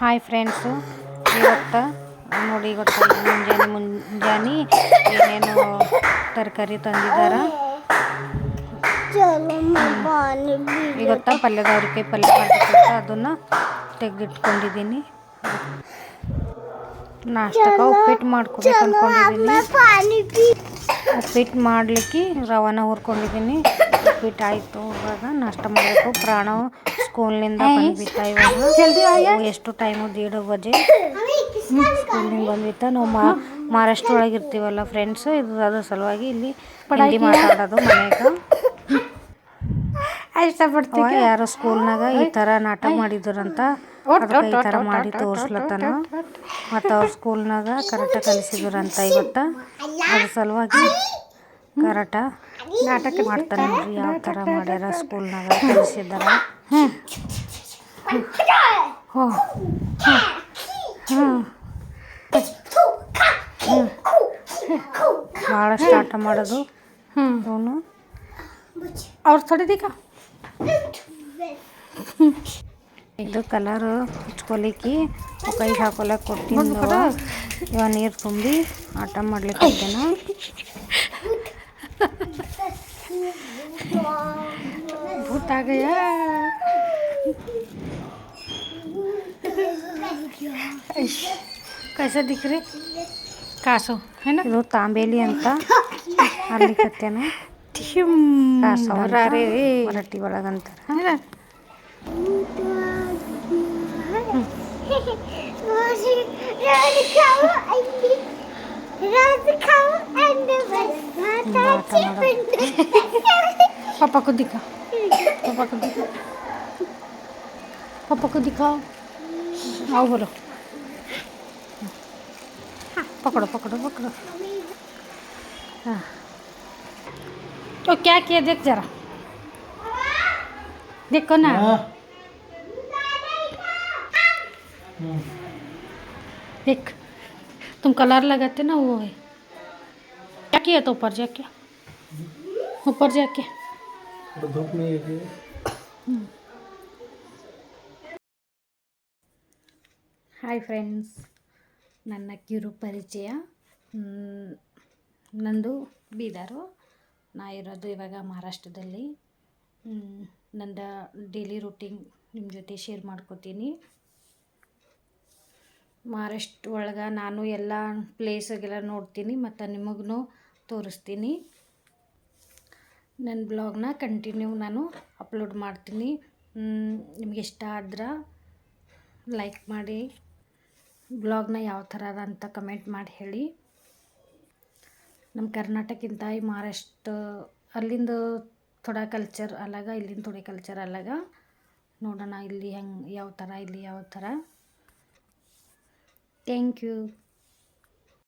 Hi friends ಇವತ್ತು ನೋಡಿ ಇವತ್ತು ಮುಂಜಾನೆ ಮುಂಜಾನೆ ಏನೇನು ತರಕಾರಿ ತಂದಿದ್ದಾರೆ? ಇವತ್ತು ಪಲ್ಯದ ಅವ್ರಿಕಾಯಿ ಪಲ್ಯ ಮಾಡಬೇಕಿತ್ತು ಅದನ್ನು ತೆಗೆದಿಟ್ಕೊಂಡಿದ್ದೀನಿ. ನಾಷ್ಟಕ್ಕೆ ಉಪ್ಪಿಟ್ಟು ಮಾಡ್ಕೋಬೇಕು ಅಂದ್ಕೊಂಡಿದ್ದೀನಿ ಉಪ್ಪಿಟ್ಟು ಮಾಡಲಿಕ್ಕೆ ರವಾನ ಹುರ್ಕೊಂಡಿದ್ದೀನಿ. ಉಪ್ಪಿಟ್ಟು ಆಯ್ತು ಇವಾಗ ನಷ್ಟ ಮಾಡಬೇಕು. ಪ್ರಾಣ ಸ್ಕೂಲ್ನಿಂದ ಬಂದ್ಬಿಟ್ಟ ಇವಾಗ. ಎಷ್ಟು ಟೈಮು ದೇಡು ಬಜೆ ಸ್ಕೂಲಿಂದ ಬಂದ್ಬಿಟ್ಟ. ನಾವು ಮಾ, ಮಹಾರಾಷ್ಟ್ರ ಒಳಗೆ ಇರ್ತೀವಲ್ಲ ಫ್ರೆಂಡ್ಸ್ ಇದು ಅದ್ರ ಸಲುವಾಗಿ ಇಲ್ಲಿ ಹಿಂದಿ ಮಾತಾಡೋದು ಮನೆಗೆ. ಇಷ್ಟಪಡ್ತೀವಿ ಯಾರೋ ಸ್ಕೂಲ್ನಾಗ ಈ ಥರ ನಾಟಕ ಮಾಡಿದ್ರಂತ. ಅದಕ್ಕೆ ಈ ಥರ ಮಾಡಿ ತೋರಿಸ್ಲತ್ತಾನ. ಮತ್ತು ಅವ್ರ ಸ್ಕೂಲ್ನಾಗ ಕರೆಕ್ಟಾಗಿ ಕಲಿಸಿದ್ರಂತ ಇವತ್ತು. ಅದ್ರ ಸಲುವಾಗಿ ಕರಾಟ. ನಾಟಕ ಮಾಡ್ತಾನೆ ನೋಡ್ರಿ ಯಾವ ಥರ ಮಾಡ್ಯಾರ ಸ್ಕೂಲ್ನಾಗ ಕಲಿಸಿದಾರ ಹ್ಞೂ ಹ್ಞೂ ಭಾಳಷ್ಟು ಆಟ ಮಾಡೋದು ಅವನು ಅವ್ರು ಥೊಡಿದೀಗ ಇದು ಕಲರ್ ಹಚ್ಕೊಲಿಕ್ಕೆ ಕೈಗೆ ಹಾಕೊಲಕ್ಕೆ ಕೊಟ್ಟಿದ್ದು ಇವ. ನೀರು ತುಂಬಿ ಆಟ ಮಾಡ್ಲಿಕ್ಕೆ भूत आ गया कैसे दिख रहे ಕಾಸು ಏನ ಇದು ತಾಂಬೇಲಿ ಅಂತ ಅರ್ಲಿಕತ್ತೇನೆ ಕಾಸು ಮರಾಠಿ ಒಳಗಂತಾರೆ पापा को दिखा। पापा को दिखा। पापा को दिखाओ। आओ बोलो। पकड़ो पकड़ो पकड़ो। हाँ। तो क्या किया देख जरा। देखो ना। देख तुम कलर लगाते ना वो है। क्या किया तो ऊपर जाके? ऊपर जाके। धूप नहीं है ಹಾಯ್ ಫ್ರೆಂಡ್ಸ್ ನನ್ನ ಕಿರು ಪರಿಚಯ ಮ್, ನಂದು ಬೀದರು ನಾ ಇರೋದು ಇವಾಗ ಮಹಾರಾಷ್ಟ್ರದಲ್ಲಿ ಮ್, ನಂದು ಡೈಲಿ ರೂಟೀನ್ ನಿಮ್ಮ ಜೊತೆ ಶೇರ್ ಮಾಡ್ಕೋತೀನಿ ಮಹಾರಾಷ್ಟ್ರ ಒಳಗೆ ನಾನು ಎಲ್ಲ ಪ್ಲೇಸಾಗೆಲ್ಲ ನೋಡ್ತೀನಿ ಮತ್ತು ನಿಮಗೂ ತೋರಿಸ್ತೀನಿ ನನ್ನ ಬ್ಲಾಗ್ನ ಕಂಟಿನ್ಯೂ ನಾನು ಅಪ್ಲೋಡ್ ಮಾಡ್ತೀನಿ. ನಿಮ್ಗೆ ಇಷ್ಟ ಆದ್ರೆ ಲೈಕ್ ಮಾಡಿ, ಬ್ಲಾಗ್ನ ಯಾವ ಥರ ಅದ ಅಂತ ಕಮೆಂಟ್ ಮಾಡಿ ಹೇಳಿ. ನಮ್ಮ ಕರ್ನಾಟಕಕ್ಕಿಂತ ಈ ಮಹಾರಾಷ್ಟ್ರ, ಅಲ್ಲಿಂದ ಥೋಡಾ ಕಲ್ಚರ್ ಅಲಗ, ಇಲ್ಲಿಂದ ಥೋಡೆ ಕಲ್ಚರ್ ಅಲ್ಲಾಗ ನೋಡೋಣ ಇಲ್ಲಿ ಹೆಂಗೆ, ಯಾವ ಥರ, ಇಲ್ಲಿ ಯಾವ ಥರ. Thank you